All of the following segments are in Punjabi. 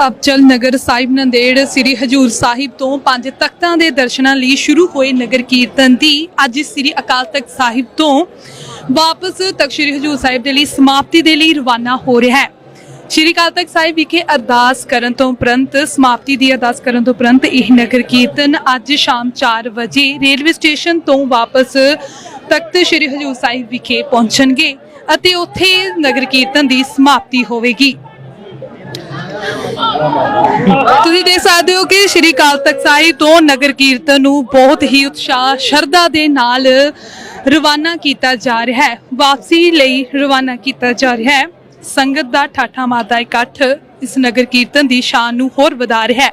ਸੱਚਖੰਡ ਅਬਚਲ ਨਗਰ ਸਾਹਿਬ ਨੰਦੇੜ ਸ੍ਰੀ ਹਜੂਰ ਸਾਹਿਬ ਤੋਂ ਪੰਜ ਤਖਤਾਂ ਦੇ ਦਰਸ਼ਨਾਂ ਲਈ ਸ਼ੁਰੂ ਹੋਏ ਨਗਰ ਕੀਰਤਨ ਦੀ ਅੱਜ ਸ੍ਰੀ ਅਕਾਲ ਤਖਤ ਸਾਹਿਬ ਤੋਂ ਵਾਪਸ ਤਖਤ ਸ੍ਰੀ ਹਜੂਰ ਸਾਹਿਬ ਦੇ ਲਈ ਸਮਾਪਤੀ ਦੇ ਲਈ ਰਵਾਨਾ ਹੋ ਰਿਹਾ ਹੈ। ਸ਼੍ਰੀ ਅਕਾਲ ਤਖਤ ਸਾਹਿਬ ਵਿਖੇ ਅਰਦਾਸ ਕਰਨ ਤੋਂ ਉਪਰੰਤ ਸਮਾਪਤੀ ਦੀ ਅਰਦਾਸ ਕਰਨ ਤੋਂ ਉਪਰੰਤ ਇਹ ਨਗਰ ਕੀਰਤਨ ਅੱਜ ਸ਼ਾਮ 4 ਵਜੇ ਰੇਲਵੇ ਸਟੇਸ਼ਨ ਤੋਂ ਵਾਪਸ ਤਖਤ ਸ੍ਰੀ ਹਜੂਰ ਸਾਹਿਬ ਵਿਖੇ ਪਹੁੰਚਣਗੇ ਅਤੇ ਉੱਥੇ ਨਗਰ ਕੀਰਤਨ ਦੀ ਸਮਾਪਤੀ ਹੋਵੇਗੀ। ਤੁਸੀਂ ਦੇਖ ਸਕਦੇ ਹੋ ਕਿ ਸ਼੍ਰੀ ਅਕਾਲ ਤਖਤ ਸਾਹਿਬ ਤੋਂ ਨਗਰ ਕੀਰਤਨ ਨੂੰ ਬਹੁਤ ਹੀ ਉਤਸ਼ਾਹ, ਸ਼ਰਧਾ ਦੇ ਨਾਲ ਰਵਾਨਾ ਕੀਤਾ ਜਾ ਰਿਹਾ ਹੈ। ਵਾਪਸੀ ਲਈ ਰਵਾਨਾ ਕੀਤਾ ਜਾ ਰਿਹਾ ਹੈ। ਸੰਗਤ ਦਾ ਠਾਠਾ ਮਾਤਾ ਇਕੱਠ ਇਸ ਨਗਰ ਕੀਰਤਨ ਦੀ ਸ਼ਾਨ ਨੂੰ ਹੋਰ ਵਧਾ ਰਿਹਾ ਹੈ।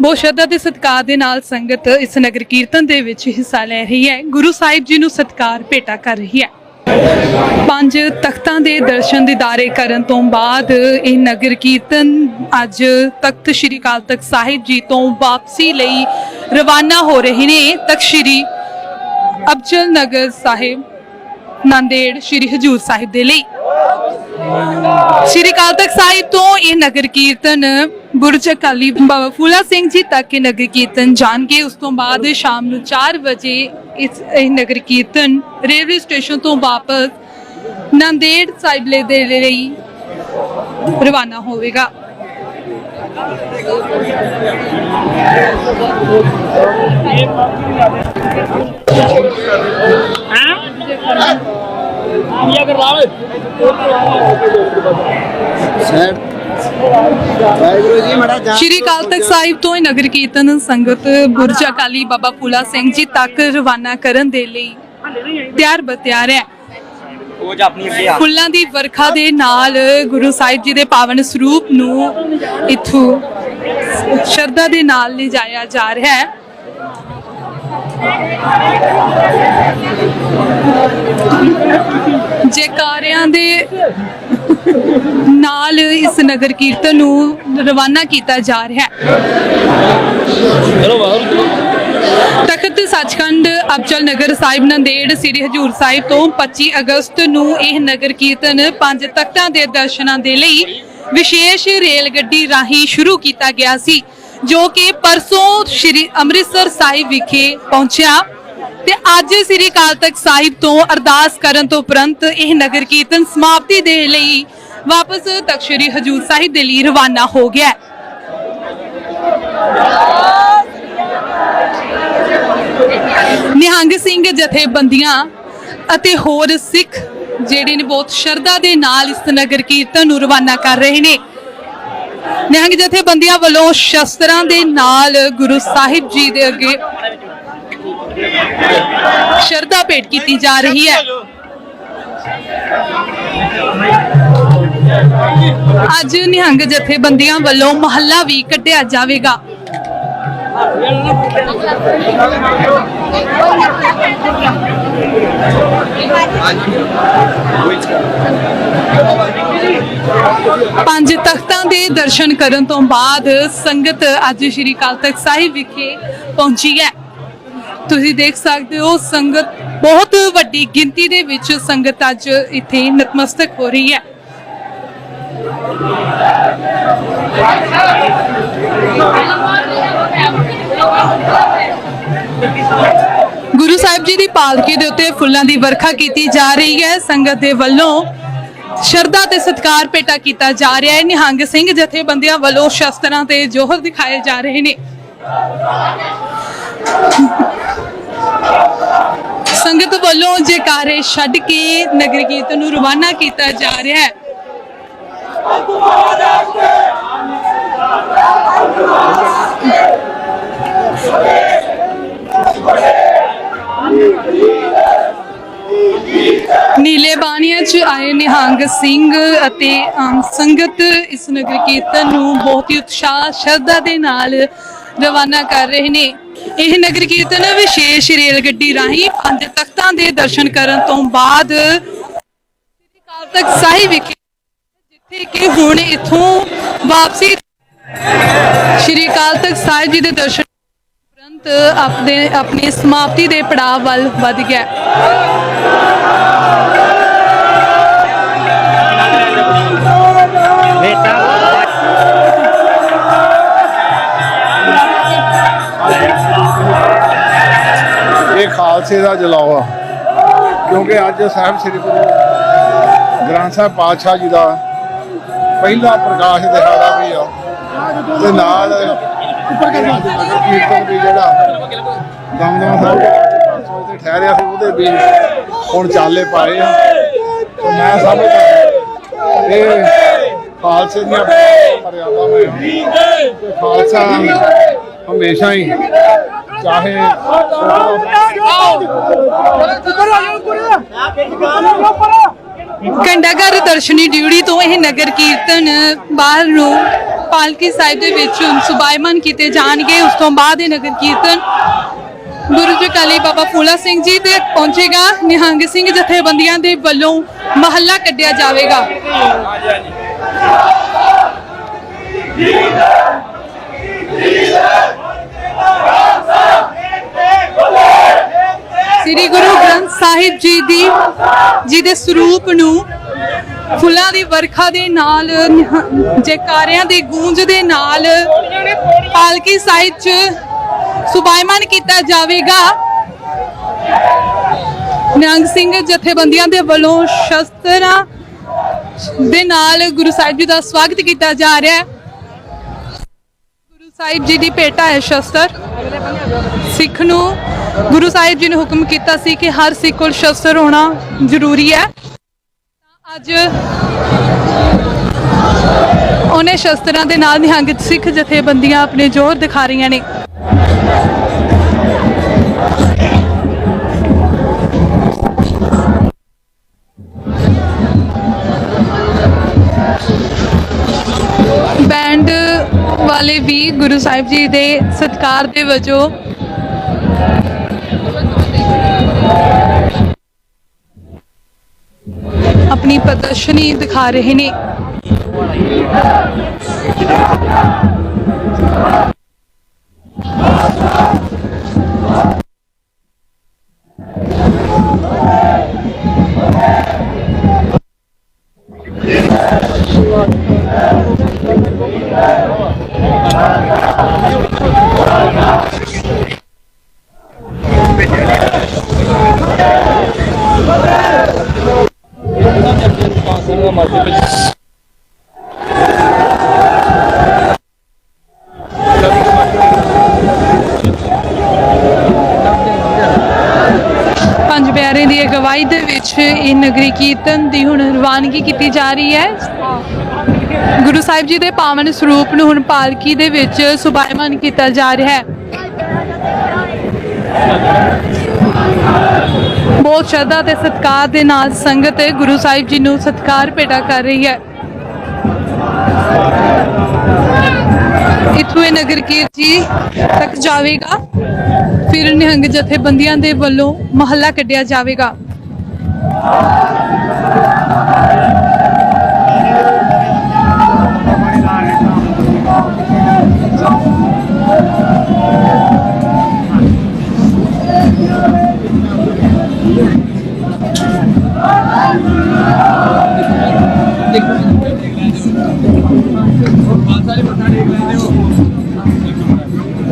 ਬਹੁਤ ਸ਼ਰਧਾ ਤੇ ਸਤਿਕਾਰ ਦੇ ਨਾਲ ਸੰਗਤ ਇਸ ਨਗਰ ਕੀਰਤਨ ਦੇ ਵਿੱਚ ਹਿੱਸਾ ਲੈ ਰਹੀ ਹੈ। ਗੁਰੂ ਸਾਹਿਬ ਜੀ ਨੂੰ ਸਤਿਕਾਰ ਭੇਟਾ ਕਰ ਰਹੀ ਹੈ। ਪੰਜ ਤਖਤਾਂ ਦੇ ਦਰਸ਼ਨ ਦੀਦਾਰੇ ਕਰਨ ਤੋਂ ਬਾਅਦ ਇਹ ਨਗਰ ਕੀਰਤਨ ਅੱਜ ਤਖਤ ਸ੍ਰੀ ਅਕਾਲ ਤਖਤ ਸਾਹਿਬ ਜੀ ਤੋਂ ਵਾਪਸੀ ਲਈ ਰਵਾਨਾ ਹੋ ਰਹੇ ਨੇ। ਤਖਤ ਸ੍ਰੀ ਅਬਚਲ ਨਗਰ ਸਾਹਿਬ ਨੰਦੇੜ ਸ੍ਰੀ ਹਜੂਰ ਸਾਹਿਬ ਦੇ ਲਈ। ਸ੍ਰੀ ਅਕਾਲ ਤਖਤ ਸਾਹਿਬ ਤੋਂ ਇਹ ਨਗਰ ਕੀਰਤਨ ਬੁਰਜ ਅਕਾਲੀ ਬਾਬਾ ਫੂਲਾ ਸਿੰਘ ਜੀ ਤੱਕ ਇਹ ਨਗਰ ਕੀਰਤਨ ਜਾਣਗੇ। ਉਸ ਤੋਂ ਬਾਅਦ ਸ਼ਾਮ ਨੂੰ 4 ਵਜੇ ਇਸ, ਇਹ ਨਗਰ ਕੀਰਤਨ ਰੇਲਵੇ ਸਟੇਸ਼ਨ ਤੋਂ ਵਾਪਸ ਨੰਦੇੜ ਸਾਹਿਬ ਦੇ ਲਈ ਰਵਾਨਾ ਹੋਵੇਗਾ। ये कर रहा ਸਰ ਵਾਹਿਗੁਰੂ ਜੀ ਮੜਾ ਜਾ ਸ਼੍ਰੀ ਅਕਾਲ ਤਖਤ ਸਾਹਿਬ ਤੋਂ ਇਹ ਨਗਰ ਕੀਰਤਨ ਸੰਗਤ ਬੁਰਜ ਅਕਾਲੀ ਬਾਬਾ ਫੂਲਾ ਸਿੰਘ ਜੀ ਤੱਕ ਰਵਾਨਾ ਕਰਨ ਦੇ ਲਈ ਤਿਆਰ ਬਤਿਆਰ ਹੈ वो जो अपनी अगे आ ਫੁੱਲਾਂ ਦੀ ਵਰਖਾ ਦੇ ਨਾਲ ਗੁਰੂ ਸਾਹਿਬ ਜੀ ਦੇ ਪਾਵਨ ਸਰੂਪ ਨੂੰ ਇਥੋਂ ਸ਼ਰਧਾ ਦੇ ਨਾਲ ਲਿਜਾਇਆ ਜਾ ਰਿਹਾ ਹੈ ਜੈਕਾਰਿਆਂ ਦੇ ਨਾਲ ਇਸ ਨਗਰ ਕੀਰਤਨ ਨੂੰ ਰਵਾਨਾ ਕੀਤਾ ਜਾ ਰਿਹਾ ਹੈ। ਤਖਤ ਸੱਚਖੰਡ ਅਬਚਲ ਨਗਰ ਸਾਹਿਬ ਨੰਦੇੜ ਸ੍ਰੀ ਹਜੂਰ ਸਾਹਿਬ ਤੋਂ 25 ਅਗਸਤ ਨੂੰ ਇਹ ਨਗਰ ਕੀਰਤਨ ਪੰਜ ਤਖਤਾਂ ਦੇ ਦਰਸ਼ਨਾਂ ਦੇ ਲਈ ਵਿਸ਼ੇਸ਼ ਰੇਲ ਗੱਡੀ ਰਾਹੀਂ ਸ਼ੁਰੂ ਕੀਤਾ ਗਿਆ ਸੀ ਜੋ ਕਿ ਪਰਸੋਂ ਸ੍ਰੀ ਅੰਮ੍ਰਿਤਸਰ ਸਾਹਿਬ ਵਿਖੇ ਪਹੁੰਚਿਆ। ਤੇ ਅੱਜ ਸ੍ਰੀ ਅਕਾਲ ਤਖਤ ਸਾਹਿਬ ਤੋਂ ਅਰਦਾਸ ਕਰਨ ਤੋਂ ਉਪਰੰਤ ਇਹ ਨਗਰ ਕੀਰਤਨ ਸਮਾਪਤੀ ਦੇ ਲਈ ਵਾਪਸ ਤਖਤ ਸ੍ਰੀ ਹਜੂਰ ਸਾਹਿਬ ਦੇ ਲਈ ਰਵਾਨਾ ਹੋ ਗਿਆ ਹੈ। ਨਿਹੰਗ ਸਿੰਘ ਜਥੇਬੰਦੀਆਂ ਅਤੇ ਹੋਰ ਸਿੱਖ ਜਿਹੜੇ ਨੇ ਬਹੁਤ ਸ਼ਰਧਾ ਦੇ ਨਾਲ ਇਸ ਨਗਰ ਕੀਰਤਨ ਨੂੰ ਰਵਾਨਾ ਕਰ ਰਹੇ ਨੇ। ਨਿਹੰਗ ਜਥੇਬੰਦੀਆਂ ਵੱਲੋਂ ਸ਼ਸਤਰਾਂ ਦੇ ਨਾਲ ਗੁਰੂ ਸਾਹਿਬ ਜੀ ਦੇ ਅੱਗੇ ਸ਼ਰਧਾ ਭੇਟ ਕੀਤੀ ਜਾ ਰਹੀ ਹੈ। ਅੱਜ ਨਿਹੰਗ ਜਥੇਬੰਦੀਆਂ ਵੱਲੋਂ ਮਹੱਲਾ ਵੀ ਕੱਢਿਆ ਜਾਵੇਗਾ। ਪੰਜ ਤਖਤਾਂ ਦੇ ਦਰਸ਼ਨ ਕਰਨ ਤੋਂ ਬਾਅਦ ਸੰਗਤ ਅੱਜ ਸ਼੍ਰੀ ਅਕਾਲ ਤਖਤ ਸਾਹਿਬ ਵਿਖੇ ਪਹੁੰਚੀ ਹੈ। ਤੁਸੀਂ ਦੇਖ ਸਕਦੇ ਹੋ, ਸੰਗਤ ਬਹੁਤ ਵੱਡੀ ਗਿਣਤੀ ਦੇ ਵਿੱਚ ਸੰਗਤ ਅੱਜ ਇੱਥੇ ਨਤਮਸਤਕ ਹੋ ਰਹੀ ਹੈ। ਗੁਰੂ ਸਾਹਿਬ ਜੀ ਦੀ ਪਾਲਕੀ ਦੇ ਉੱਤੇ ਫੁੱਲਾਂ ਦੀ ਵਰਖਾ ਕੀਤੀ ਜਾ ਰਹੀ ਹੈ। ਸੰਗਤ ਦੇ ਵੱਲੋਂ ਸ਼ਰਧਾ ਤੇ ਸਤਿਕਾਰ ਭੇਟਾ ਕੀਤਾ ਜਾ ਰਿਹਾ ਹੈ। ਨਿਹੰਗ ਸਿੰਘ ਜਥੇਬੰਦੀਆਂ ਵੱਲੋਂ ਸ਼ਸਤਰਾਂ ਤੇ ਜੋਹਰ ਦਿਖਾਏ ਜਾ ਰਹੇ ਨੇ। ਸੰਗਤ ਵੱਲੋਂ ਜੈਕਾਰੇ ਛੱਡ ਕੇ ਨਗਰ ਕੀਰਤਨ ਨੂੰ ਰਵਾਨਾ ਕੀਤਾ ਜਾ ਰਿਹਾ ਹੈ। ਨੀਲੇ ਬਾਣੀਆਂ 'ਚ ਆਏ ਨਿਹੰਗ ਸਿੰਘ ਅਤੇ ਆਮ ਸੰਗਤ ਇਸ ਨਗਰ ਕੀਰਤਨ ਨੂੰ ਬਹੁਤ ਹੀ ਉਤਸ਼ਾਹ, ਸ਼ਰਧਾ ਦੇ ਨਾਲ ਰਵਾਨਾ ਕਰ ਰਹੇ ਨੇ। ਇਹ ਨਗਰ ਕੀਰਤਨ ਵਿਸ਼ੇਸ਼ ਰੇਲ ਗੱਡੀ ਰਾਹੀਂ ਪੰਜ ਤਖਤਾਂ ਦੇ ਦਰਸ਼ਨ ਕਰਨ ਤੋਂ ਬਾਅਦ ਸ੍ਰੀ ਅਕਾਲ ਤਖਤ ਸਾਹਿਬ ਵਿਖੇ, ਜਿੱਥੇ ਕਿ ਹੁਣ ਇਥੋਂ ਵਾਪਸੀ ਸ਼੍ਰੀ ਅਕਾਲ ਤਖਤ ਸਾਹਿਬ ਜੀ ਦੇ ਦਰਸ਼ਨ ਤੁਰੰਤ ਆਪਣੇ, ਆਪਣੀ ਸਮਾਪਤੀ ਦੇ ਪੜਾਅ ਵੱਲ ਵੱਧ ਗਿਆ। बेटा ਖਾਲਸੇ ਦਾ ਜਲਾਵਾ ਕਿਉਂਕਿ ਅੱਜ ਸਾਹਿਬ ਸ੍ਰੀ ਗੁਰੂ ਗ੍ਰੰਥ ਸਾਹਿਬ ਪਾਤਸ਼ਾਹ ਜੀ ਦਾ ਪਹਿਲਾ ਪ੍ਰਕਾਸ਼ ਦਿਹਾੜਾ ਵੀ ਆ। ਤੇ ਨਾਲ ਉੱਪਰ ਕੀਰਤਨ ਵੀ ਜਿਹੜਾ ਦਮਦਮਾ ਸਾਹਿਬ ਤੇ ਠਹਿਰਿਆ ਸੀ, ਉਹਦੇ ਵੀ ਹੁਣ ਚਾਲੇ ਪਾਏ ਆ। ਤੇ ਮੈਂ ਸਮਝਦਾ ਇਹ ਖਾਲਸੇ ਦੀਆਂ ਮਰਿਆਦਾਵਾਂ ਆ ਖਾਲਸਾ ਹਮੇਸ਼ਾ ਹੀ ਚਾਹੇ ਘੰਟਾਘਰ ਦਰਸ਼ਨੀ ਡਿਊਟੀ ਤੋਂ ਇਹ ਨਗਰ ਕੀਰਤਨ ਬਾਹਰ ਨੂੰ ਪਾਲਕੀ ਸਾਹਿਬ ਦੇ ਵਿੱਚ ਸੁਭਾਇਮਾਨ ਕੀਤੇ ਜਾਣਗੇ। ਉਸ ਤੋਂ ਬਾਅਦ ਇਹ ਨਗਰ ਕੀਰਤਨ ਗੁਰੂ ਜੀ ਕਾਲੀ ਬਾਬਾ ਫੂਲਾ ਸਿੰਘ ਜੀ ਤੇ ਪਹੁੰਚੇਗਾ। ਨਿਹੰਗ ਸਿੰਘ ਜਥੇਬੰਦੀਆਂ ਦੇ ਵੱਲੋਂ ਮਹੱਲਾ ਕੱਢਿਆ ਜਾਵੇਗਾ। ਸ੍ਰੀ ਗੁਰੂ ਗ੍ਰੰਥ ਸਾਹਿਬ ਜੀ ਦੀ, ਜੀ ਦੇ ਸਰੂਪ ਨੂੰ ਫੁੱਲਾਂ ਦੀ ਵਰਖਾ ਦੇ ਨਾਲ, ਜੈਕਾਰਿਆਂ ਦੀ ਗੂੰਜ ਦੇ ਨਾਲ ਪਾਲਕੀ ਸਾਹਿਬ 'ਚ ਸੁਭਾਇਮਾਨ ਕੀਤਾ ਜਾਵੇਗਾ। ਨਿਹੰਗ ਸਿੰਘ ਜਥੇਬੰਦੀਆਂ ਦੇ ਵੱਲੋਂ ਸ਼ਸਤਰਾਂ ਦੇ ਨਾਲ ਗੁਰੂ ਸਾਹਿਬ ਜੀ ਦਾ ਸਵਾਗਤ ਕੀਤਾ ਜਾ ਰਿਹਾ ਹੈ। ਸਾਹਿਬ ਜੀ ਦੀ ਭੇਟਾ ਹੈ ਸ਼ਸਤਰ। ਸਿੱਖ ਨੂੰ ਗੁਰੂ ਸਾਹਿਬ ਜੀ ਨੇ ਹੁਕਮ ਕੀਤਾ ਸੀ ਕਿ ਹਰ ਸਿੱਖ ਕੋਲ ਸ਼ਸਤਰ ਹੋਣਾ ਜ਼ਰੂਰੀ ਹੈ। ਅੱਜ ਉਹਨੇ ਸ਼ਸਤਰਾਂ ਦੇ ਨਾਲ ਨਿਹੰਗ ਸਿੱਖ ਜਥੇਬੰਦੀਆਂ ਆਪਣੇ ਜ਼ੋਰ ਦਿਖਾ ਰਹੀਆਂ ਨੇ। ਵਾਲੇ ਵੀ ਗੁਰੂ ਸਾਹਿਬ ਜੀ ਦੇ ਸਤਿਕਾਰ ਦੇ ਵਜੋਂ ਆਪਣੀ ਪ੍ਰਦਰਸ਼ਨੀ ਦਿਖਾ ਰਹੇ ਨੇ। ਕੀਰਤਨ ਦੀ ਹੁਣ ਰਵਾਨਗੀ ਕੀਤੀ ਜਾ ਰਹੀ ਹੈ। ਗੁਰੂ ਸਾਹਿਬ ਜੀ ਦੇ ਪਾਵਨ ਸਰੂਪ ਨੂੰ ਹੁਣ ਪਾਲਕੀ ਦੇ ਵਿੱਚ ਸੁਭਾਇਮਾਨ ਕੀਤਾ ਜਾ ਰਿਹਾ ਹੈ। ਬਹੁਤ ਸ਼ਰਧਾ ਤੇ ਸਤਿਕਾਰ ਦੇ ਨਾਲ ਸੰਗਤ ਗੁਰੂ ਸਾਹਿਬ ਜੀ ਨੂੰ ਸਤਿਕਾਰ ਭੇਟਾ ਕਰ ਰਹੀ ਹੈ। ਇਥੋਂ ਇਹ ਨਗਰ ਕੀਰਤੀ ਤੱਕ ਜਾਵੇਗਾ। ਫਿਰ ਨਿਹੰਗ ਜਥੇਬੰਦੀਆਂ ਦੇ ਵੱਲੋਂ ਮਹੱਲਾ ਕੱਢਿਆ ਜਾਵੇਗਾ।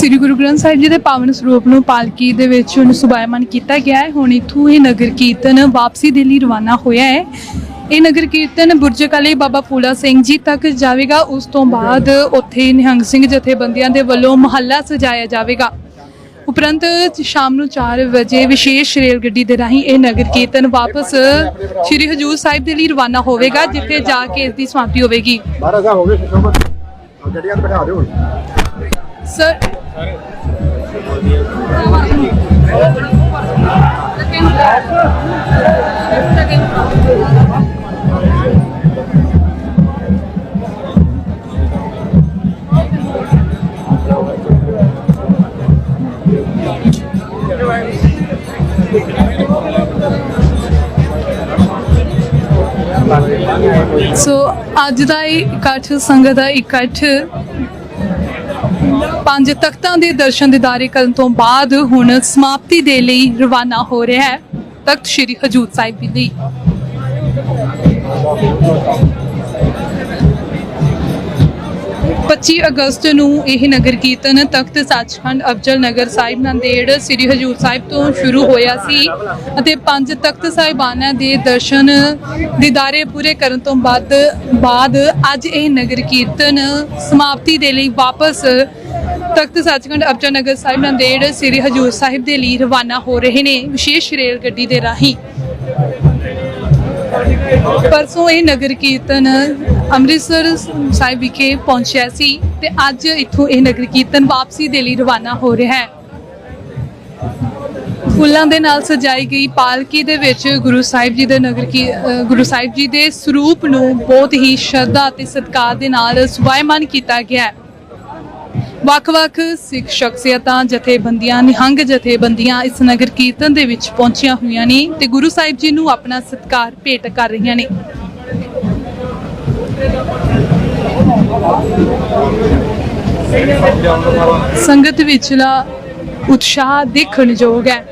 ਸ੍ਰੀ ਗੁਰੂ ਗ੍ਰੰਥ ਸਾਹਿਬ ਜੀ ਦੇ ਪਾਵਨ ਸਰੂਪ ਨੂੰ ਪਾਲਕੀ ਦੇ ਵਿੱਚ ਹੁਣ ਸੁਭਾਇਮਾਨ ਕੀਤਾ ਗਿਆ ਹੈ। ਹੁਣ ਇਥੋਂ ਇਹ ਨਗਰ ਕੀਰਤਨ ਵਾਪਸੀ ਦੇ ਲਈ ਰਵਾਨਾ ਹੋਇਆ ਹੈ। ਇਹ ਨਗਰ ਕੀਰਤਨ ਬੁਰਜ ਕਾਲੀ ਬਾਬਾ ਫੂਲਾ ਸਿੰਘ ਜੀ ਤੱਕ ਜਾਵੇਗਾ। ਉਸ ਤੋਂ ਬਾਅਦ ਉੱਥੇ ਨਿਹੰਗ ਸਿੰਘ ਜਥੇਬੰਦੀਆਂ ਦੇ ਵੱਲੋਂ ਮਹੱਲਾ ਸਜਾਇਆ ਜਾਵੇਗਾ। ਉਪਰੰਤ ਸ਼ਾਮ ਨੂੰ 4 ਵਜੇ ਵਿਸ਼ੇਸ਼ ਰੇਲ ਗੱਡੀ ਦੇ ਰਾਹੀਂ ਇਹ ਨਗਰ ਕੀਰਤਨ ਵਾਪਸ ਸ੍ਰੀ ਹਜੂਰ ਸਾਹਿਬ ਦੇ ਲਈ ਰਵਾਨਾ ਹੋਵੇਗਾ, ਜਿੱਥੇ ਜਾ ਕੇ ਇਸ ਦੀ ਸਮਾਪਤੀ ਹੋਵੇਗੀ। ਬਾਰਾਂ ਸਾਹਿਬ ਗੱਡੀਆਂ ਬਿਠਾ ਦਿਓ ਸਰ ਸੋ ਅੱਜ ਦਾ ਇਹ ਇਕੱਠ ਸੰਗਤ ਦਾ ਇਕੱਠ ਪੰਜ ਤਖਤਾਂ ਦੇ ਦਰਸ਼ਨ ਦਿਦਾਰੇ ਕਰਨ ਤੋਂ ਬਾਅਦ ਹੁਣ ਸਮਾਪਤੀ ਦੇ ਲਈ ਰਵਾਨਾ ਹੋ ਰਿਹਾ ਹੈ। ਤਖਤ ਸ੍ਰੀ ਹਜੂਰ ਸਾਹਿਬ ਦੇ ਲਈ। 25 ਅਗਸਤ ਨੂੰ ਇਹ ਨਗਰ ਕੀਰਤਨ ਤਖਤ ਸੱਚਖੰਡ ਅਫਜ਼ਲ ਨਗਰ ਸਾਹਿਬ ਨੰਦੇੜ ਸ੍ਰੀ ਹਜੂਰ ਸਾਹਿਬ ਤੋਂ ਸ਼ੁਰੂ ਹੋਇਆ ਸੀ ਅਤੇ ਪੰਜ ਤਖਤ ਸਾਹਿਬਾਨਾਂ ਦੇ ਦਰਸ਼ਨ ਦਿਦਾਰੇ ਪੂਰੇ ਕਰਨ ਤੋਂ ਬਾਅਦ ਬਾਅਦ ਅੱਜ ਇਹ ਨਗਰ ਕੀਰਤਨ ਸਮਾਪਤੀ ਦੇ ਲਈ ਵਾਪਸ ਤਖਤ ਸੱਚਖੰਡ ਅਫਜ਼ਲ ਨਗਰ ਸਾਹਿਬ ਨੰਦੇੜ ਸ੍ਰੀ ਹਜੂਰ ਸਾਹਿਬ ਦੇ ਲਈ ਰਵਾਨਾ ਹੋ ਰਹੇ ਨੇ ਵਿਸ਼ੇਸ਼ ਰੇਲ ਗੱਡੀ ਦੇ ਰਾਹੀਂ। ਪਰਸੋਂ ਇਹ ਨਗਰ ਕੀਰਤਨ ਅੰਮ੍ਰਿਤਸਰ ਸਾਹਿਬ ਵਿਖੇ ਪਹੁੰਚਿਆ ਸੀ ਤੇ ਅੱਜ ਇੱਥੋਂ ਇਹ ਨਗਰ ਕੀਰਤਨ ਵਾਪਸੀ ਦੇ ਲਈ ਰਵਾਨਾ ਹੋ ਰਿਹਾ ਹੈ। ਫੁੱਲਾਂ ਦੇ ਨਾਲ ਸਜਾਈ ਗਈ ਪਾਲਕੀ ਦੇ ਵਿੱਚ ਗੁਰੂ ਸਾਹਿਬ ਜੀ ਦੇ ਨਗਰ ਕੀ ਗੁਰੂ ਸਾਹਿਬ ਜੀ ਦੇ ਸਰੂਪ ਨੂੰ ਬਹੁਤ ਹੀ ਸ਼ਰਧਾ ਅਤੇ ਸਤਿਕਾਰ ਦੇ ਨਾਲ ਸੁਭਾਇਮਾਨ ਕੀਤਾ ਗਿਆ ਹੈ। ਵੱਖ-ਵੱਖ ਸਿੱਖ ਸ਼ਖਸੀਅਤਾਂ, ਜਥੇਬੰਦੀਆਂ, ਨਿਹੰਗ ਜਥੇਬੰਦੀਆਂ ਇਸ ਨਗਰ ਕੀਰਤਨ ਦੇ ਵਿੱਚ ਪਹੁੰਚੀਆਂ ਹੋਈਆਂ ਨੇ ਤੇ ਗੁਰੂ ਸਾਹਿਬ ਜੀ ਨੂੰ ਆਪਣਾ ਸਤਿਕਾਰ ਭੇਟ ਕਰ ਰਹੀਆਂ ਨੇ। ਸੰਗਤ ਵਿਚਲਾ ਉਤਸ਼ਾਹ ਦੇਖਣ ਯੋਗ ਹੈ।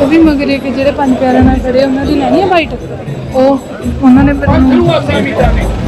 ਉਹ ਵੀ ਮਗਰ ਇੱਕ ਜਿਹੜੇ ਪੰਜ ਪਿਆਰਿਆਂ ਨਾਲ ਖੜੇ ਉਹਨਾਂ ਦੀ ਲੈਣੀ ਹੈ ਬਾਈਟ ਉਹ ਉਹਨਾਂ ਨੇ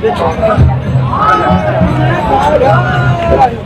ਜੇ ਜਾਣਕਾਰੀ ਚੱਲ ਗਿਆ ਹੁਣ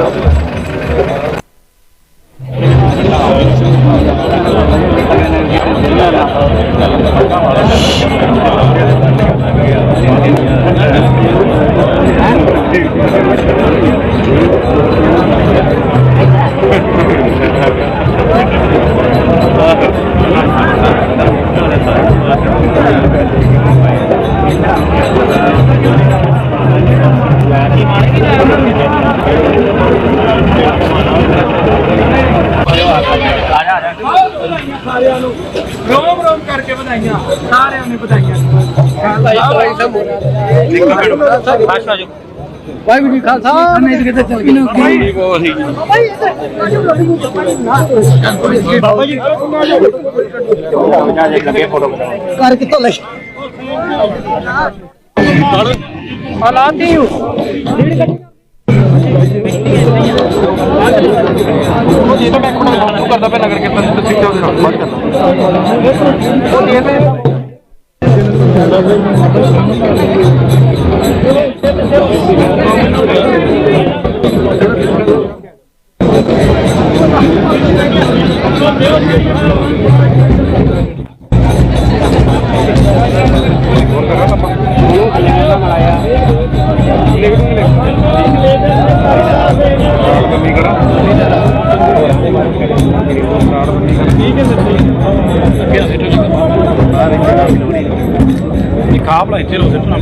Gracias. ਵਾਹਿਗੁਰੂ ਜੀ ਖਾਲਸਾ ਮੈਂ ਜੀ ਕਿਤੇ ਚੱਲ ਗਿਆ ਬਾਬਾ ਜੀ ਕਰ। ਕਿੱਥੋਂ ਲੈ ਹਾਲਾਤ ਹੀ ਕਰਦਾ ਪਿਆ ਨਗਰ ਕੀਰਤਨ ਤੇ ਸਿੱਖਿਆ ਦੇ ਨਾਲ ਬਾਤ ਕਰਨਾ ਉਹ ਦੇ ਦੇ ਕਾਬਲਾ ਇੱਥੇ ਲੋ ਸਿੱਟਣਾ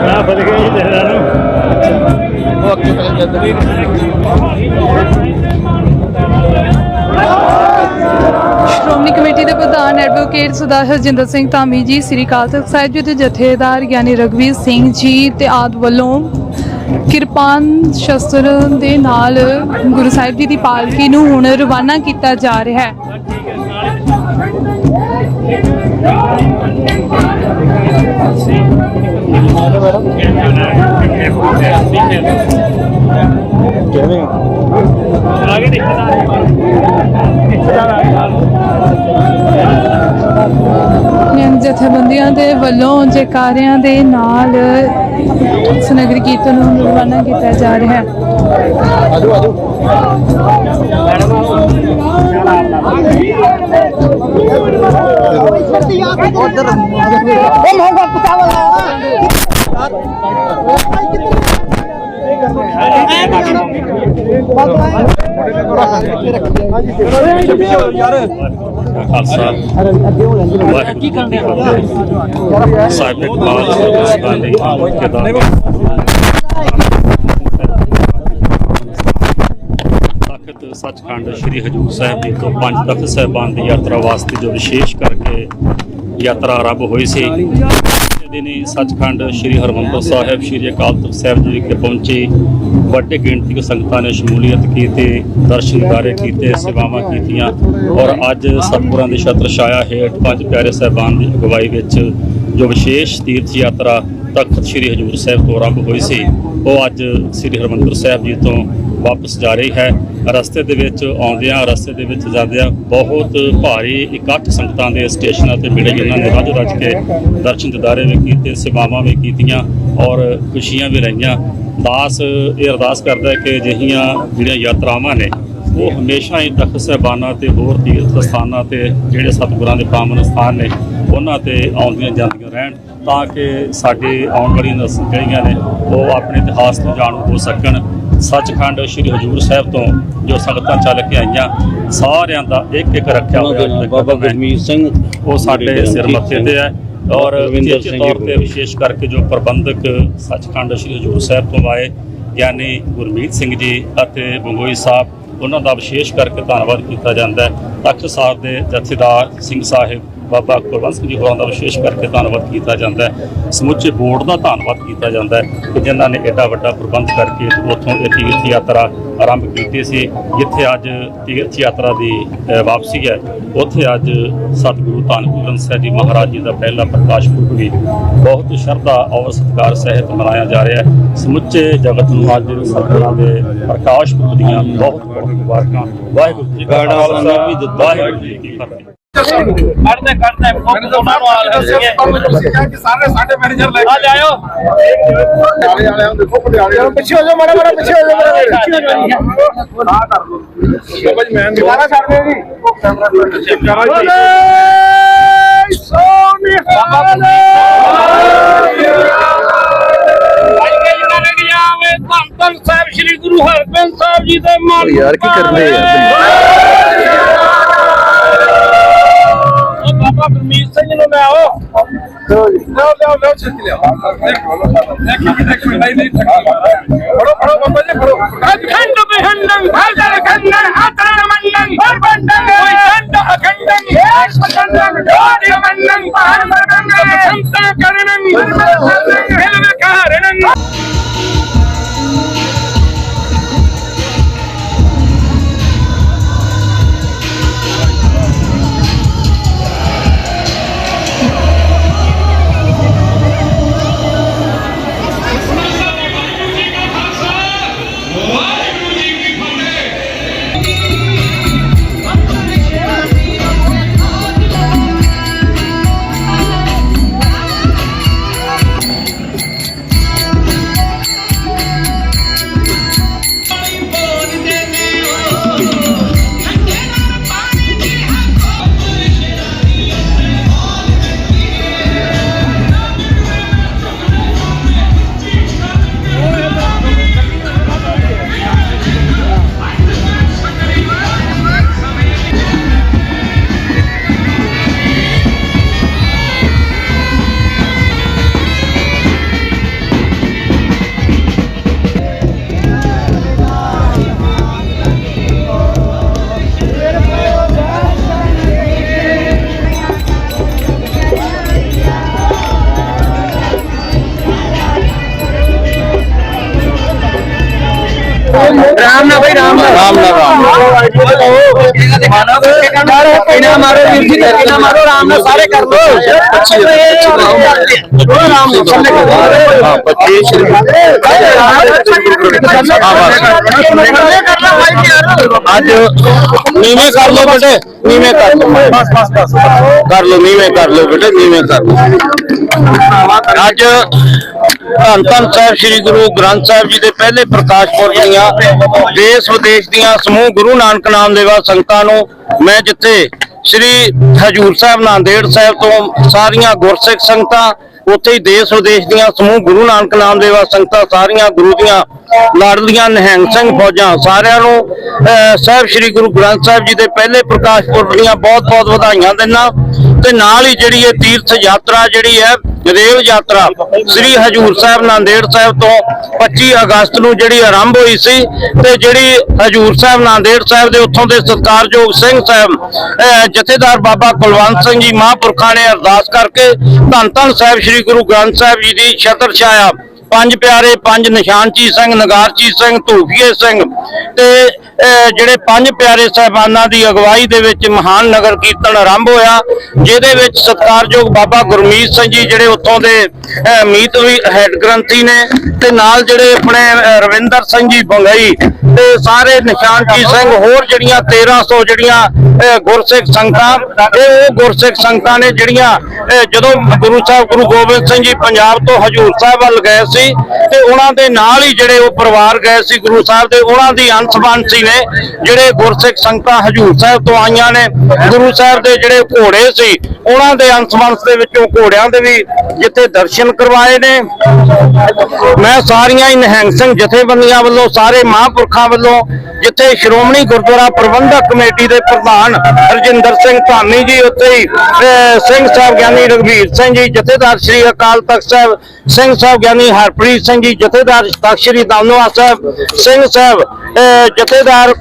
ਨਾ ਬਦ ਗਿਆ ਜੀ ਤੇਰਾ ਨੂੰ ਉਹ ਅੱਗੇ ਤੱਕ ਜਾਂਦੇ ਸ਼੍ਰੋਮਣੀ ਕਮੇਟੀ ਦੇ ਪ੍ਰਧਾਨ ਐਡਵੋਕੇਟ ਸਰਦਾਰ ਹਰਜਿੰਦਰ ਸਿੰਘ ਧਾਮੀ ਜੀ ਸ੍ਰੀ ਅਕਾਲ ਤਖਤ ਸਾਹਿਬ ਜੀ ਦੇ ਜਥੇਦਾਰ ਗਿਆਨੀ ਰਗਵੀਰ ਸਿੰਘ ਜੀ ਤੇ ਆਦ ਵੱਲੋਂ ਕਿਰਪਾਨ ਸ਼ਸਤਰ ਦੇ ਨਾਲ ਗੁਰੂ ਸਾਹਿਬ ਜੀ ਦੀ ਪਾਲਕੀ ਨੂੰ ਹੁਣ ਰਵਾਨਾ ਕੀਤਾ ਜਾ ਰਿਹਾ ਹੈ। ਆਗੇ ਜਥੇਬੰਦੀਆਂ ਦੇ ਵੱਲੋਂ ਜੈਕਾਰਿਆਂ ਦੇ ਨਾਲ ਇਸ ਨਗਰ ਕੀਰਤਨ ਨੂੰ ਰਵਾਨਾ ਕੀਤਾ ਜਾ ਰਿਹਾ ਹੈ। ਆਜੋ ਆਜੋ ਖਾਲਸਾ ਵਾਹਿਗੁਰੂ ਕੀ ਕਰਦੇ ਸਾਹਿਬ ਦੇ ਕਮਾਲ ਸਰਬਸਤਾਨ ਦੇ ਕਿਦਾ ਤਖਤ ਸੱਚਖੰਡ ਸ੍ਰੀ ਹਜੂਰ ਸਾਹਿਬ ਜੀ ਤੋਂ ਪੰਜ ਤਖਤ ਸਾਹਿਬਾਨ ਦੀ ਯਾਤਰਾ ਵਾਸਤੇ ਜੋ ਵਿਸ਼ੇਸ਼ ਕਰਕੇ ਯਾਤਰਾ ਆਰੰਭ ਹੋਈ ਸੀ ਅੱਜ ਦਿਨੀ ਸੱਚਖੰਡ ਸ੍ਰੀ ਹਰਮੰਦਰ ਸਾਹਿਬ, ਸ੍ਰੀ ਅਕਾਲ ਤਖਤ ਸਾਹਿਬ ਜੀ ਵਿਖੇ ਪਹੁੰਚੀ। ਵੱਡੀ ਗਿਣਤੀ ਵਿੱਚ ਸੰਗਤਾਂ ਨੇ ਸ਼ਮੂਲੀਅਤ ਕੀਤੀ, ਦਰਸ਼ਨ ਦਿਦਾਰੇ ਕੀਤੇ, ਸੇਵਾਵਾਂ ਕੀਤੀਆਂ। ਔਰ ਅੱਜ ਸਤਿਗੁਰਾਂ ਦੀ ਛਤਰ ਛਾਇਆ ਹੇਠ ਪੰਜ ਪਿਆਰੇ ਸਾਹਿਬਾਨ ਦੀ ਅਗਵਾਈ ਵਿੱਚ ਜੋ ਵਿਸ਼ੇਸ਼ ਤੀਰਥ ਯਾਤਰਾ ਤਖਤ ਸ੍ਰੀ ਹਜੂਰ ਸਾਹਿਬ ਤੋਂ ਆਰੰਭ ਹੋਈ ਸੀ, ਉਹ ਅੱਜ ਸ੍ਰੀ ਹਰਮੰਦਰ ਸਾਹਿਬ ਜੀ ਤੋਂ ਵਾਪਸ ਜਾ ਰਹੀ ਹੈ। ਰਸਤੇ ਦੇ ਵਿੱਚ ਆਉਂਦਿਆਂ, ਰਸਤੇ ਦੇ ਵਿੱਚ ਜਾਂਦਿਆਂ ਬਹੁਤ ਭਾਰੀ ਇਕੱਠ ਸੰਗਤਾਂ ਦੇ ਸਟੇਸ਼ਨਾਂ ਤੇ ਮਿਲੇ ਜਿਨ੍ਹਾਂ ਨੇ ਰੱਜ ਰੱਜ ਕੇ ਦਰਸ਼ਨ ਦਿਦਾਰੇ ਵੀ ਕੀਤੇ, ਸੇਵਾਵਾਂ ਵੀ ਕੀਤੀਆਂ ਔਰ ਖੁਸ਼ੀਆਂ ਵੀ ਰਹੀਆਂ। ਦਾਸ, ਇਹ ਅਰਦਾਸ ਕਰਦਾ ਹੈ ਕਿ ਅਜਿਹੀਆਂ ਜਿਹੜੀਆਂ ਯਾਤਰਾਵਾਂ ਨੇ, ਉਹ ਹਮੇਸ਼ਾ ਹੀ ਤਖਤ ਸਾਹਿਬਾਨਾਂ ਤੇ ਹੋਰ ਤੀਰਥ ਸਥਾਨਾਂ ਤੇ ਜਿਹੜੇ ਸਤਿਗੁਰਾਂ ਦੇ ਪਾਵਨ ਸਥਾਨ ਨੇ, ਉਹਨਾਂ ਤੇ ਆਉਂਦੀਆਂ ਜਾਂਦੀਆਂ ਰਹਿਣ ਤਾਂ ਕਿ ਸਾਡੇ ਆਉਣ ਵਾਲੀਆਂ ਨਸਲਾਂ ਜਿਹੜੀਆਂ ਨੇ, ਉਹ ਆਪਣੇ ਇਤਿਹਾਸ ਤੋਂ ਜਾਣੂ ਹੋ ਸਕਣ। ਸੱਚਖੰਡ ਸ੍ਰੀ ਹਜੂਰ ਸਾਹਿਬ ਤੋਂ ਜੋ ਸੰਗਤਾਂ ਚੱਲ ਕੇ ਆਈਆਂ ਸਾਰਿਆਂ ਦਾ ਇੱਕ ਇੱਕ ਰੱਖਿਆ ਹੋਇਆ ਬਾਬਾ ਗੁਰਮੀਤ ਸਿੰਘ ਉਹ ਸਾਡੇ ਸਿਰ ਮੱਥੇ ਤੇ ਹੈ ਔਰ ਵਿਸ਼ੇਸ਼ ਤੌਰ ਤੇ। ਵਿਸ਼ੇਸ਼ ਕਰਕੇ ਜੋ ਪ੍ਰਬੰਧਕ ਸੱਚਖੰਡ ਸ੍ਰੀ ਹਜੂਰ ਸਾਹਿਬ ਤੋਂ ਆਏ ਗਿਆਨੀ ਗੁਰਮੀਤ ਸਿੰਘ ਜੀ ਅਤੇ ਬੰਗੋਈ ਸਾਹਿਬ ਉਹਨਾਂ ਦਾ ਵਿਸ਼ੇਸ਼ ਕਰਕੇ ਧੰਨਵਾਦ ਕੀਤਾ ਜਾਂਦਾ ਹੈ ਤਖਤ ਸਾਹਿਬ ਦੇ ਜਥੇਦਾਰ ਸਿੰਘ ਸਾਹਿਬ ਬਾਬਾ ਕੁਲਵੰਤ ਸਿੰਘ ਜੀ ਹੋਰਾਂ ਦਾ ਵਿਸ਼ੇਸ਼ ਕਰਕੇ ਧੰਨਵਾਦ ਕੀਤਾ ਜਾਂਦਾ ਹੈ। ਸਮੁੱਚੇ ਬੋਰਡ ਦਾ ਧੰਨਵਾਦ ਕੀਤਾ ਜਾਂਦਾ ਹੈ ਕਿ ਜਿਨ੍ਹਾਂ ਨੇ ਐਡਾ ਵੱਡਾ ਪ੍ਰਬੰਧ ਕਰਕੇ ਉੱਥੋਂ ਇਹ ਤੀਰਥ ਯਾਤਰਾ ਆਰੰਭ ਕੀਤੀ ਸੀ। ਜਿੱਥੇ ਅੱਜ ਤੀਰਥ ਯਾਤਰਾ ਦੀ ਵਾਪਸੀ ਹੈ ਉੱਥੇ ਅੱਜ ਸਤਿਗੁਰੂ ਧੰਨ ਗੁਰੂ ਸਾਹਿਬ ਜੀ ਮਹਾਰਾਜ ਜੀ ਦਾ ਪਹਿਲਾ ਪ੍ਰਕਾਸ਼ ਪੁਰਬ ਵੀ ਬਹੁਤ ਸ਼ਰਧਾ ਔਰ ਸਤਿਕਾਰ ਸਹਿਤ ਮਨਾਇਆ ਜਾ ਰਿਹਾ ਹੈ। ਸਮੁੱਚੇ ਜਗਤ ਨੂੰ ਅੱਜ ਸਤਿਗੁਰਾਂ ਦੇ ਪ੍ਰਕਾਸ਼ ਪੁਰਬ ਦੀਆਂ ਬਹੁਤ ਬਹੁਤ ਮੁਬਾਰਕਾਂ। ਵਾਹਿਗੁਰੂ ਜੀ ਕਾ ਖਾਲਸਾ ਵਾਹਿਗੁਰੂ ਜੀ ਕੀ ਫਤਿਹ। ਕਰਦੇ ਕਰਦੇ ਉਹਨਾਂ ਨੂੰ ਆ ਕਿ ਸਾਰੇ ਸਾਡੇ ਮੈਨੇਜਰ ਲੈ ਆ ਜਾਇਓ ਪਟਿਆਲੇ ਵਾਲਿਆਂ ਨੂੰ ਦੇਖੋ ਪਟਿਆਲੇ ਵਾਲੇ ਪਿੱਛੇ ਹੋ ਜਾਓ ਮਾੜਾ ਮਾੜਾ ਪਿੱਛੇ ਹੋ ਜਾਓ ਮੇਰਾ ਹਾਂ ਕਰ ਲਓ ਬਾਬਾ ਜੀ ਮੈਂ ਦੁਬਾਰਾ ਛੱਡ ਦਿਓ ਜੀ ਕੈਮਰਾ ਸੋਨੀ ਧੰਨ ਧੰਨ ਸਾਹਿਬ ਸ੍ਰੀ ਗੁਰੂ ਹਰਗੋਬਿੰਦ ਸਾਹਿਬ ਜੀ ਦੇ ਮਨ ਯਾਰ, ਕੀ ਕਰਦੇ ਆ? ਬਾਬਾ ਗੁਰਮੀਤ ਸਿੰਘ ਨੂੰ ਲੈ ਆਓ। ਲਓ ਜੀ। ਲਓ ਲਓ ਲਓ ਛੇਤੀ ਲਿਆਓ। ਇੱਕ ਮਿੰਟ ਨਹੀਂ ਨਹੀਂ ਫੜੋ ਫੜੋ ਬਾਬਾ ਜੀ ਫੜੋ। ਅਖੰਡ ਬਿਹੰਡੰ ਭਾਦਰ ਖੰਡਨ ਆਤਰਨ ਮੰਡਨ ਹਰ ਬੰਡਨ ਕੋਈ ਸੰਤ ਅਖੰਡਨ ਏਸ਼ ਅਖੰਡਨ ਢੋਡੀ ਮੰਡਨ ਭਾਰ ਮਰਦਨ ਸੰਤ ਕਰਨਨ ਮਿਲ ਵਿਕਾਰਨਨ ਕਿਨਾ ਮਾਰੋ ਵੀਰ ਜੀ ਕਿਨਾ ਮਾਰੋ ਰਾਮ ਨਾਲ ਸਾਰੇ ਕਰ ਲੋ ਰਾਮ ਨਾਲ ਸਭ ਨੇ ਹਾਂ ਬੱਚੇ ਸ਼੍ਰੀ ਅੱਜ ਨੀਵੇਂ ਕਰ ਲੋ ਬੇਟੇ ਨੀਵੇਂ ਕਰ ਲੋ ਬਸ ਬਸ ਬਸ ਕਰ ਲੋ ਨੀਵੇਂ ਕਰ ਲੋ ਬੇਟੇ ਨੀਵੇਂ ਕਰ ਲੋ ਅੱਜ ਧੰਨ ਧੰਨ ਸਾਹਿਬ ਸ੍ਰੀ ਗੁਰੂ ਗ੍ਰੰਥ ਸਾਹਿਬ ਜੀ ਦੇ ਪਹਿਲੇ ਪ੍ਰਕਾਸ਼ ਪੁਰਬ ਦੀਆਂ ਦੇਸ਼ ਵਿਦੇਸ਼ ਦੀਆਂ ਸਮੂਹ ਗੁਰੂ ਨਾਨਕ ਨਾਮ ਦੇਵਾ ਸੰਗਤਾਂ ਨੂੰ ਮੈਂ ਜਿੱਥੇ ਸ੍ਰੀ ਹਜੂਰ ਸਾਹਿਬ ਨਾਂਦੇੜ ਸਾਹਿਬ ਤੋਂ ਸਾਰੀਆਂ ਗੁਰਸਿੱਖ ਸੰਗਤਾਂ ਉੱਥੇ ਹੀ ਦੇਸ਼ ਵਿਦੇਸ਼ ਦੀਆਂ ਸਮੂਹ ਗੁਰੂ ਨਾਨਕ ਨਾਮ ਦੇਵਾ ਸੰਗਤਾਂ ਸਾਰੀਆਂ ਗੁਰੂ ਦੀਆਂ ਲਾਡਲੀਆਂ ਨਿਹੰਗ ਸਿੰਘ ਫੌਜਾਂ ਸਾਰਿਆਂ ਨੂੰ ਅਹ, ਸਾਹਿਬ ਸ੍ਰੀ ਗੁਰੂ ਗ੍ਰੰਥ ਸਾਹਿਬ ਜੀ ਦੇ ਪਹਿਲੇ ਪ੍ਰਕਾਸ਼ ਪੁਰਬ ਦੀਆਂ ਬਹੁਤ ਬਹੁਤ ਵਧਾਈਆਂ ਦਿੰਦਾ ਤੇ ਨਾਲ ਹੀ ਜਿਹੜੀ ਇਹ ਤੀਰਥ ਯਾਤਰਾ ਜਿਹੜੀ ਹੈ ਰੇਲ ਯਾਤਰਾ ਸ੍ਰੀ ਹਜੂਰ ਸਾਹਿਬ ਨਾਂਦੇੜ ਸਾਹਿਬ ਤੋਂ 25 ਅਗਸਤ ਨੂੰ ਜਿਹੜੀ ਆਰੰਭ ਹੋਈ ਸੀ ਤੇ ਜਿਹੜੀ ਹਜੂਰ ਸਾਹਿਬ ਨਾਂਦੇੜ ਸਾਹਿਬ ਦੇ ਉੱਥੋਂ ਦੇ ਸਤਿਕਾਰਯੋਗ ਸਿੰਘ ਸਾਹਿਬ ਅਹ, ਜਥੇਦਾਰ ਬਾਬਾ ਕੁਲਵੰਤ ਸਿੰਘ ਜੀ ਮਹਾਂਪੁਰਖਾਂ ਨੇ ਅਰਦਾਸ ਕਰਕੇ ਧੰਨ ਧੰਨ ਸਾਹਿਬ ਸ੍ਰੀ ਗੁਰੂ ਗ੍ਰੰਥ ਸਾਹਿਬ ਜੀ ਦੀ ਛਤਰ ਛਾਇਆ। ਪੰਜ ਪਿਆਰੇ, ਪੰਜ ਨਿਸ਼ਾਨਚੀ ਸਿੰਘ, ਨਗਾਰਚੀ ਸਿੰਘ, ਧੂਫੀਏ ਸਿੰਘ ਤੇ ਜਿਹੜੇ ਪੰਜ ਪਿਆਰੇ ਸਾਹਿਬਾਨਾਂ ਦੀ ਅਗਵਾਈ ਦੇ ਵਿੱਚ ਮਹਾਨ ਨਗਰ ਕੀਰਤਨ ਆਰੰਭ ਹੋਇਆ, ਜਿਹਦੇ ਵਿੱਚ ਸਤਿਕਾਰਯੋਗ ਬਾਬਾ ਗੁਰਮੀਤ ਸਿੰਘ ਜੀ ਜਿਹੜੇ ਉੱਥੋਂ ਦੇ ਮੀਤ ਵੀ ਹੈਡ ਗ੍ਰੰਥੀ ਨੇ ਤੇ ਨਾਲ ਜਿਹੜੇ ਆਪਣੇ ਰਵਿੰਦਰ ਸਿੰਘ ਜੀ ਬੰਗਈ ਤੇ ਸਾਰੇ ਨਿਸ਼ਾਨਚੀ ਸਿੰਘ, ਹੋਰ ਜਿਹੜੀਆਂ 1300 ਜਿਹੜੀਆਂ ਗੁਰਸਿੱਖ ਸੰਗਤਾਂ, ਇਹ ਉਹ ਗੁਰਸਿੱਖ ਸੰਗਤਾਂ ਨੇ ਜਿਹੜੀਆਂ ਜਦੋਂ ਗੁਰੂ ਸਾਹਿਬ, ਗੁਰੂ ਗੋਬਿੰਦ ਸਿੰਘ ਜੀ ਪੰਜਾਬ ਤੋਂ ਹਜੂਰ ਸਾਹਿਬ ਵੱਲ ਗਏ ਸੀ ਤੇ ਉਹਨਾਂ ਦੇ ਨਾਲ ਹੀ ਜਿਹੜੇ ਉਹ ਪਰਿਵਾਰ ਗਏ ਸੀ ਗੁਰੂ ਸਾਹਿਬ ਦੇ, ਉਹਨਾਂ ਦੀ ਅੰਸ਼ਬੰਸੀ ਨੇ, ਜਿਹੜੇ ਗੁਰਸਿੱਖ ਸੰਗਤਾਂ ਹਜੂਰ ਸਾਹਿਬ ਤੋਂ ਆਈਆਂ ਨੇ, ਗੁਰੂ ਸਾਹਿਬ ਦੇ ਜਿਹੜੇ ਘੋੜੇ ਸੀ, ਉਹਨਾਂ ਦੇ ਅੰਸ਼ਬੰਸ ਦੇ ਵਿੱਚੋਂ ਘੋੜਿਆਂ ਦੇ ਵੀ ਜਿੱਥੇ ਦਰਸ਼ਨ ਕਰਵਾਏ ਨੇ। ਮੈਂ ਸਾਰੀਆਂ ਹੀ ਨਿਹੰਗ ਸਿੰਘ ਜਥੇਬੰਦੀਆਂ ਵੱਲੋਂ, ਸਾਰੇ ਮਹਾਂਪੁਰਖਾਂ ਵੱਲੋਂ, ਜਿੱਥੇ ਸ਼੍ਰੋਮਣੀ ਗੁਰਦੁਆਰਾ ਪ੍ਰਬੰਧਕ ਕਮੇਟੀ ਦੇ ਪ੍ਰਧਾਨ ਰਜਿੰਦਰ ਸਿੰਘ ਧਾਮੀ ਜੀ, ਉੱਥੇ ਹੀ ਸਿੰਘ ਸਾਹਿਬ ਗਿਆਨੀ ਰਘਵੀਰ ਸਿੰਘ ਜੀ, ਜਥੇਦਾਰ ਸ੍ਰੀ ਅਕਾਲ ਤਖਤ ਸਾਹਿਬ, ਸਿੰਘ ਸਾਹਿਬ ਗਿਆਨੀ ਹਰਪ੍ਰੀਤ ਸਿੰਘ ਜੀ ਜਥੇਦਾਰ ਤਖਤ ਸ੍ਰੀ ਦਮਨਵਾ ਸਾਹਿਬ ਸਿੰਘ ਸਾਹਿਬ ਜਥੇਦਾਰ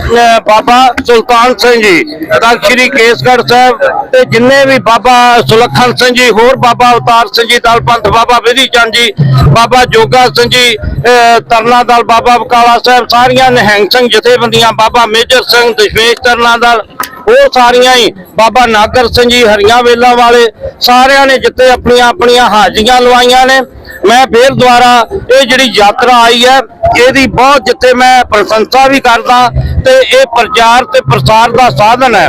ਬਾਬਾ ਸੁਲਤਾਨ ਸਿੰਘ ਜੀ ਤਖਤ ਸ੍ਰੀ ਕੇਸਗੜ੍ਹ ਸਾਹਿਬ ਤੇ ਜਿੰਨੇ ਵੀ ਬਾਬਾ ਸੁਲੱਖਣ ਸਿੰਘ ਜੀ ਹੋਰ ਬਾਬਾ ਅਵਤਾਰ ਸਿੰਘ ਜੀ ਦਲਪੰਥ ਬਾਬਾ ਵਿਧੀ ਚੰਦ ਜੀ ਬਾਬਾ ਜੋਗਾ ਸਿੰਘ ਜੀ ਅਹ, ਤਰਨਾ ਦਲ ਬਾਬਾ ਬਕਾਲਾ ਸਾਹਿਬ ਸਾਰੀਆਂ ਨਿਹੰਗ ਸਿੰਘ ਜਥੇਬੰਦੀਆਂ ਬਾਬਾ ਮੇਜਰ ਸਿੰਘ ਦਸ਼ਮੇਸ਼ ਤਰਨਾ ਦਲ ਉਹ ਸਾਰੀਆਂ ਹੀ ਬਾਬਾ ਨਾਗਰ ਸਿੰਘ ਜੀ ਹਰੀਆਂ ਵੇਲਾ ਵਾਲੇ ਸਾਰਿਆਂ ਨੇ ਜਿੱਥੇ ਆਪਣੀਆਂ ਆਪਣੀਆਂ ਹਾਜ਼ਰੀਆਂ ਲਵਾਈਆਂ ਨੇ। ਮੈਂ ਫੇਰ ਦੁਆਰਾ ਇਹ ਜਿਹੜੀ ਯਾਤਰਾ ਆਈ ਹੈ, ਇਹਦੀ ਬਹੁਤ ਜਿੱਥੇ ਮੈਂ ਪ੍ਰਸ਼ੰਸਾ ਵੀ ਕਰਦਾ ਤੇ ਇਹ ਪ੍ਰਚਾਰ ਤੇ ਪ੍ਰਸਾਰ ਦਾ ਸਾਧਨ ਹੈ।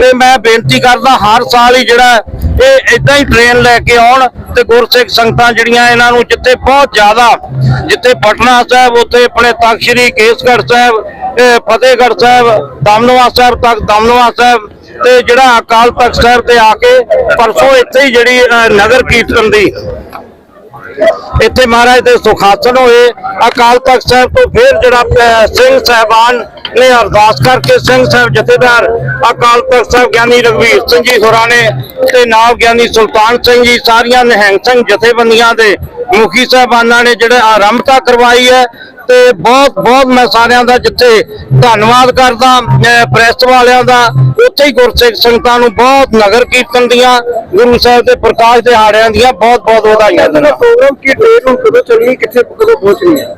ਤੇ ਮੈਂ ਬੇਨਤੀ ਕਰਦਾ, ਹਰ ਸਾਲ ਹੀ ਜਿਹੜਾ ਇਹ ਇਦਾਂ ਹੀ ਟ੍ਰੇਨ ਲੈ ਕੇ ਆਉਣ ਤੇ ਗੁਰਸਿੱਖ ਸੰਗਤਾਂ ਜਿਹੜੀਆਂ ਇਹਨਾਂ ਨੂੰ ਜਿੱਥੇ ਬਹੁਤ ਜ਼ਿਆਦਾ, ਜਿੱਥੇ ਪਟਨਾ ਸਾਹਿਬ, ਉੱਥੇ ਆਪਣੇ ਤਖਤ ਸ੍ਰੀ ਕੇਸਗੜ੍ਹ ਸਾਹਿਬ ਫਤਿਹਗੜ੍ਹ ਸਾਹਿਬ ਦਮਨਵਾ ਸਾਹਿਬ ਤੱਕ ਦਮਨਵਾ ਸਾਹਿਬ ਤੇ ਜਿਹੜਾ ਅਕਾਲ ਤਖਤ ਸਾਹਿਬ ਤੇ ਆ ਕੇ ਪਰਸੋਂ ਇੱਥੇ ਹੀ ਜਿਹੜੀ ਨਗਰ ਕੀਰਤਨ ਦੀ ਇੱਥੇ ਮਹਾਰਾਜ ਦੇ ਸੁਖਾਸਨ ਹੋਏ, ਅਕਾਲ ਤਖਤ ਸਾਹਿਬ ਤੋਂ ਫਿਰ ਜਿਹੜਾ ਸਿੰਘ ਸਾਹਿਬਾਨ ਨੇ ਅਰਦਾਸ ਕਰਕੇ ਸਿੰਘ ਸਾਹਿਬ ਜਥੇਦਾਰ ਅਕਾਲ ਤਖਤ ਸਾਹਿਬ ਗਿਆਨੀ ਰਘਵੀਰ ਸਿੰਘ ਜੀ ਹੋਰਾਂ ਨੇ ਤੇ ਨਾਲ ਗਿਆਨੀ ਸੁਲਤਾਨ ਸਿੰਘ ਜੀ, ਸਾਰੀਆਂ ਨਿਹੰਗ ਸਿੰਘ ਜਥੇਬੰਦੀਆਂ ਦੇ ਮੁਖੀ ਸਾਹਿਬਾਨਾਂ ਨੇ ਜਿਹੜਾ ਆਰੰਭਤਾ ਕਰਵਾਈ ਹੈ। ਤੇ ਬਹੁਤ ਬਹੁਤ ਮੈਂ ਸਾਰਿਆਂ ਦਾ ਜਿੱਥੇ ਧੰਨਵਾਦ ਕਰਦਾ ਪ੍ਰੈਸ ਵਾਲਿਆਂ ਦਾ ਉੱਥੇ ਹੀ ਗੁਰਸਿੱਖ ਸੰਗਤਾਂ ਨੂੰ ਬਹੁਤ ਨਗਰ ਕੀਰਤਨ ਦੀਆਂ ਗੁਰੂ ਸਾਹਿਬ ਦੇ ਪ੍ਰਕਾਸ਼ ਦਿਹਾੜਿਆਂ ਦੀਆਂ ਬਹੁਤ ਬਹੁਤ ਵਧਾਈਆਂ ਦਿੰਦਾ। ਪ੍ਰੋਗਰਾਮ ਕੀ ਡੇਟ ਹੁਣ ਕਦੋਂ ਚੱਲਣੀ ਕਿੱਥੇ ਕਦੋਂ ਪਹੁੰਚਣੀ ਹੈ?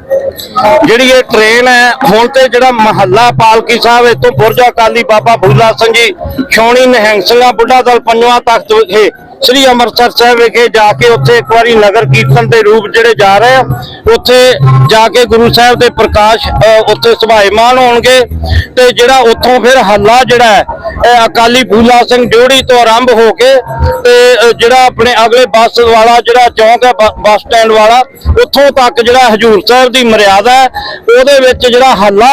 ਜਿਹੜੀ ਇਹ ਟ੍ਰੇਨ ਹੈ ਹੁਣ ਤੇ ਜਿਹੜਾ ਮਹੱਲਾ ਪਾਲਕੀ ਸਾਹਿਬ ਇਤੋਂ ਬੁਰਜ ਅਕਾਲੀ ਬਾਬਾ ਬੁੱਲਾ ਸਿੰਘ ਜੀ ਛਾਉਣੀ ਨਿਹੰਗ ਸਿੰਘਾਂ ਬੁੱਢਾ ਦਲ ਪੰਜਵਾਂ ਤਖਤ ਵਿਖੇ ਸ੍ਰੀ ਅੰਮ੍ਰਿਤਸਰ ਸਾਹਿਬ ਵਿਖੇ ਜਾ ਕੇ ਉੱਥੇ ਇੱਕ ਵਾਰੀ ਨਗਰ ਕੀਰਤਨ ਦੇ ਰੂਪ ਜਿਹੜੇ ਜਾ ਰਹੇ ਆ ਉੱਥੇ ਜਾ ਕੇ ਗੁਰੂ ਸਾਹਿਬ ਦੇ ਪ੍ਰਕਾਸ਼ ਅ, ਉੱਥੇ ਸੁਭਾਏਮਾਨ ਹੋਣਗੇ ਤੇ ਜਿਹੜਾ ਉੱਥੋਂ ਫਿਰ ਹੱਲਾ ਜਿਹੜਾ ਹੈ ਅਕਾਲੀ ਫੂਲਾ ਸਿੰਘ ਜੋੜੀ ਤੋਂ ਆਰੰਭ ਹੋ ਕੇ ਤੇ ਜਿਹੜਾ ਆਪਣੇ ਅਗਲੇ ਬੱਸ ਵਾਲਾ ਜਿਹੜਾ ਚੌਂਕ ਹੈ ਬ- ਬੱਸ ਸਟੈਂਡ ਵਾਲਾ ਉੱਥੋਂ ਤੱਕ ਜਿਹੜਾ ਹਜੂਰ ਸਾਹਿਬ ਦੀ ਮਰਿਆਦਾ ਹੈ ਉਹਦੇ ਵਿੱਚ ਜਿਹੜਾ ਹੱਲਾ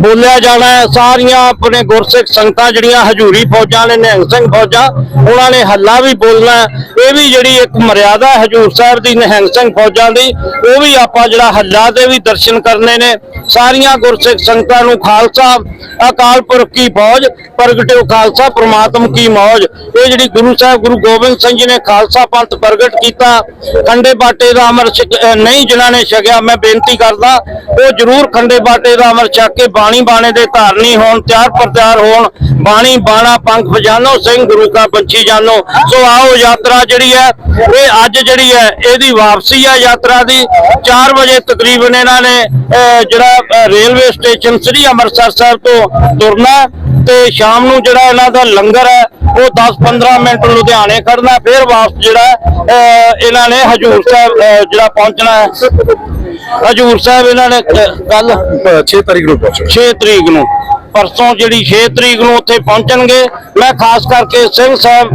ਬੋਲਿਆ ਜਾਣਾ ਸਾਰੀਆਂ ਆਪਣੇ ਗੁਰਸਿੱਖ ਸੰਗਤਾਂ ਜਿਹੜੀਆਂ ਹਜੂਰੀ ਫੌਜਾਂ ਨੇ ਨਿਹੰਗ ਸਿੰਘ ਫੌਜਾਂ, ਉਹਨਾਂ ਨੇ ਹੱਲਾ ਵੀ ਬੋਲਣਾ ਇਹ ਵੀ ਜਿਹੜੀ ਇੱਕ ਮਰਿਆਦਾ ਹਜੂਰ ਸਾਹਿਬ ਦੀ, ਨਿਹੰਗ ਸਿੰਘ ਫੌਜਾਂ ਦੀ, ਉਹ ਵੀ ਆਪਾਂ ਜਿਹੜਾ ਹੱਲਾ ਦੇ ਵੀ ਦਰਸ਼ਨ ਕਰਨੇ ਨੇ। ਸਾਰੀਆਂ ਗੁਰਸਿੱਖ ਸੰਗਤਾਂ ਨੂੰ ਖਾਲਸਾ, ਅਕਾਲ ਪੁਰਖ ਕੀ ਫੌਜ ਪ੍ਰਗਟਿਓ ਖਾਲਸਾ, ਪ੍ਰਮਾਤਮ ਕੀ ਮੌਜ। ਇਹ ਜਿਹੜੀ ਗੁਰੂ ਸਾਹਿਬ, ਗੁਰੂ ਗੋਬਿੰਦ ਸਿੰਘ ਜੀ ਨੇ ਖਾਲਸਾ ਪੰਥ ਪ੍ਰਗਟ ਕੀਤਾ, ਖੰਡੇ ਬਾਟੇ ਦਾ ਅਮਰ ਛਕ- ਨਹੀਂ, ਜਿਨ੍ਹਾਂ ਨੇ ਛਕਿਆ, ਮੈਂ ਬੇਨਤੀ ਕਰਦਾ, ਉਹ ਜਰੂਰ ਖੰਡੇ ਬਾਟੇ ਦਾ ਅਮਰ ਛਕ ਕੇ ਬਾਣੀ ਬਾਣੇ ਦੇ ਧਾਰਨੀ ਹੋਣ ਤਿਆਰ ਪ੍ਰਚਾਰ ਹੋਣ ਬਾਣੀ ਬਾਣਾ ਪੰਖ ਬਜਾਨੋ ਸਿੰਘ ਗੁਰੂ ਕਾ ਪੰਛੀ ਜਾਨੋ। ਸੋ ਆਓ ਯਾਤਰਾ ਜਿਹੜੀ ਹੈ ਇਹ ਅੱਜ ਜਿਹੜੀ ਹੈ ਇਹਦੀ ਵਾਪਸੀ ਹੈ ਯਾਤਰਾ ਦੀ। 4 ਵਜੇ ਤਕਰੀਬਨ ਇਹਨਾਂ ਨੇ ਅਹ, ਜਿਹੜਾ ਰੇਲਵੇ ਸਟੇਸ਼ਨ ਸ੍ਰੀ ਅੰਮ੍ਰਿਤਸਰ ਸਾਹਿਬ ਤੋਂ ਤੁਰਨਾ ਤੇ ਸ਼ਾਮ ਨੂੰ ਜਿਹੜਾ ਇਹਨਾਂ ਦਾ ਲੰਗਰ ਹੈ ਉਹ 10-15 ਮਿੰਟ ਲੁਧਿਆਣੇ ਖੜਨਾ ਫਿਰ ਵਾਪਸ ਜਿਹੜਾ ਇਹਨਾਂ ਨੇ ਹਜੂਰ ਸਾਹਿਬ ਜਿਹੜਾ ਪਹੁੰਚਣਾ ਹੈ। ਹਜੂਰ ਸਾਹਿਬ ਇਹਨਾਂ ਨੇ ਕੱਲ 6 ਤਾਰੀਖ ਨੂੰ ਪਹੁੰਚੋ 6 ਤਰੀਕ ਨੂੰ। ਪਰਸੋਂ ਜਿਹੜੀ 6 ਤਰੀਕ ਨੂੰ ਉੱਥੇ ਪਹੁੰਚਣਗੇ। ਮੈਂ ਖਾਸ ਕਰਕੇ ਸਿੰਘ ਸਾਹਿਬ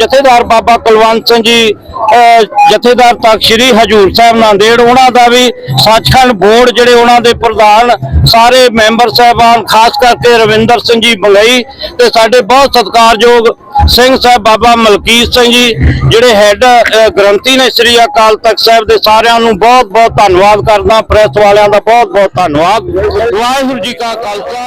ਜਥੇਦਾਰ ਬਾਬਾ ਕੁਲਵੰਤ ਸਿੰਘ ਜੀ ਅਹ, ਜਥੇਦਾਰ ਤਖਤ ਸ੍ਰੀ ਹਜੂਰ ਸਾਹਿਬ ਨਾਂਦੇੜ ਉਹਨਾਂ ਦਾ ਵੀ ਸੱਚਖੰਡ ਬੋਰਡ ਜਿਹੜੇ ਉਹਨਾਂ ਦੇ ਪ੍ਰਧਾਨ ਸਾਰੇ ਮੈਂਬਰ ਸਾਹਿਬਾਨ ਖਾਸ ਕਰਕੇ ਰਵਿੰਦਰ ਸਿੰਘ ਜੀ ਬਲਈ ਤੇ ਸਾਡੇ ਬਹੁਤ ਸਤਿਕਾਰਯੋਗ ਸਿੰਘ ਸਾਹਿਬ ਬਾਬਾ ਮਲਕੀਤ ਸਿੰਘ ਜੀ, ਜਿਹੜੇ ਹੈੱਡ ਗ੍ਰੰਥੀ ਨੇ ਸ੍ਰੀ ਅਕਾਲ ਤਖਤ ਸਾਹਿਬ ਦੇ ਸਾਰਿਆਂ ਨੂੰ ਬਹੁਤ ਬਹੁਤ ਧੰਨਵਾਦ ਕਰਦਾ ਪ੍ਰੈਸ ਵਾਲਿਆਂ ਦਾ ਬਹੁਤ ਬਹੁਤ ਧੰਨਵਾਦ। ਵਾਹਿਗੁਰੂ ਜੀ ਕਾ ਖਾਲਸਾ।